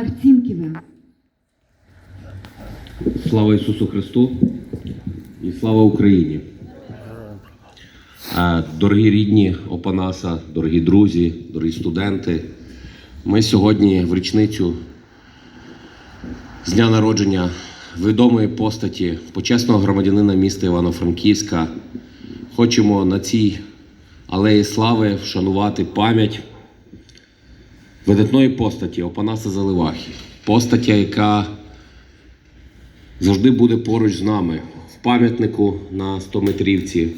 Арцінківе. Слава Ісусу Христу і слава Україні. Дорогі рідні Опанаса, дорогі друзі, дорогі студенти. Ми сьогодні в річницю з дня народження відомої постаті почесного громадянина міста Івано-Франківська. Хочемо на цій алеї слави вшанувати пам'ять видатної постаті Опанаса Заливахи. Постаті, яка завжди буде поруч з нами в пам'ятнику на 100 метрівці,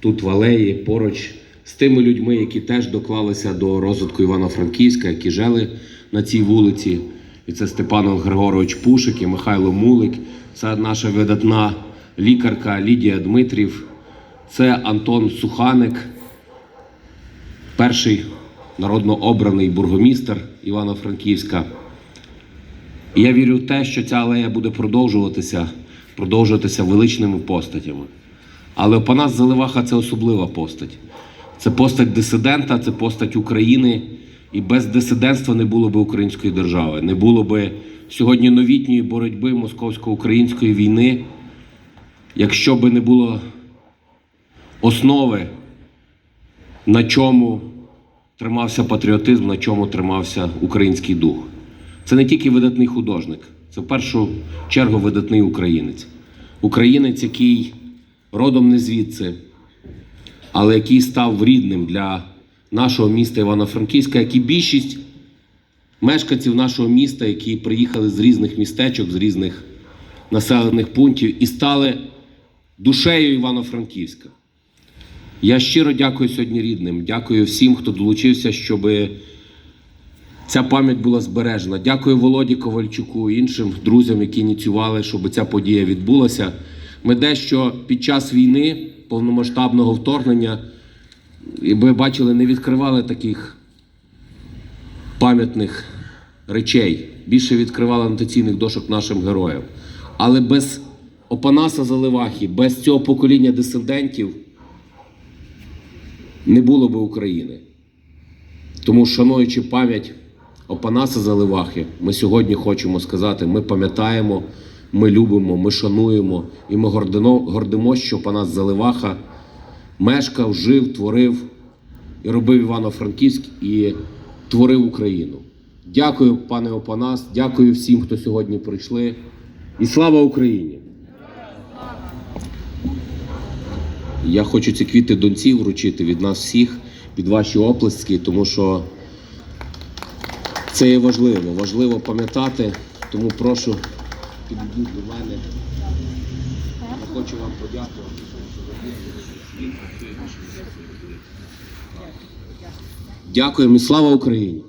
тут в алеї, поруч з тими людьми, які теж доклалися до розвитку Івано-Франківська, які жили на цій вулиці. І це Степан Григорович Пушик і Михайло Мулик. Це наша видатна лікарка Лідія Дмитрів. Це Антон Суханик, перший народно обраний бургомістр Івано-Франківська. І я вірю в те, що ця алея буде продовжуватися, продовжуватися величними постатями. Але Опанас Заливаха це особлива постать. Це постать дисидента, це постать України. І без дисидентства не було б української держави, не було б сьогодні новітньої боротьби московсько-української війни, якщо би не було основи, на чому тримався патріотизм, на чому тримався український дух. Це не тільки видатний художник, це в першу чергу видатний українець. Українець, який родом не звідси, але який став рідним для нашого міста Івано-Франківська, як і більшість мешканців нашого міста, які приїхали з різних містечок, з різних населених пунктів і стали душею Івано-Франківська. Я щиро дякую сьогодні рідним. Дякую всім, хто долучився, щоби ця пам'ять була збережена. Дякую Володі Ковальчуку і іншим друзям, які ініціювали, щоб ця подія відбулася. Ми дещо під час війни, повномасштабного вторгнення, і ви бачили, не відкривали таких пам'ятних речей. Більше відкривали анотаційних дошок нашим героям. Але без Опанаса Заливахи, без цього покоління дисидентів не було би України. Тому, шануючи пам'ять Опанаса Заливахи, ми сьогодні хочемо сказати: ми пам'ятаємо, ми любимо, ми шануємо і ми гордимо, що Опанас Заливаха мешкав, жив, творив і робив Івано-Франківськ і творив Україну. Дякую, пане Опанас, дякую всім, хто сьогодні прийшли. І слава Україні! Я хочу ці квіти доньці вручити від нас всіх, від ваші оплески, тому що це є важливо. Важливо пам'ятати. Тому прошу підійдіть до мене. Я хочу вам подякувати. Дякуємо і слава Україні!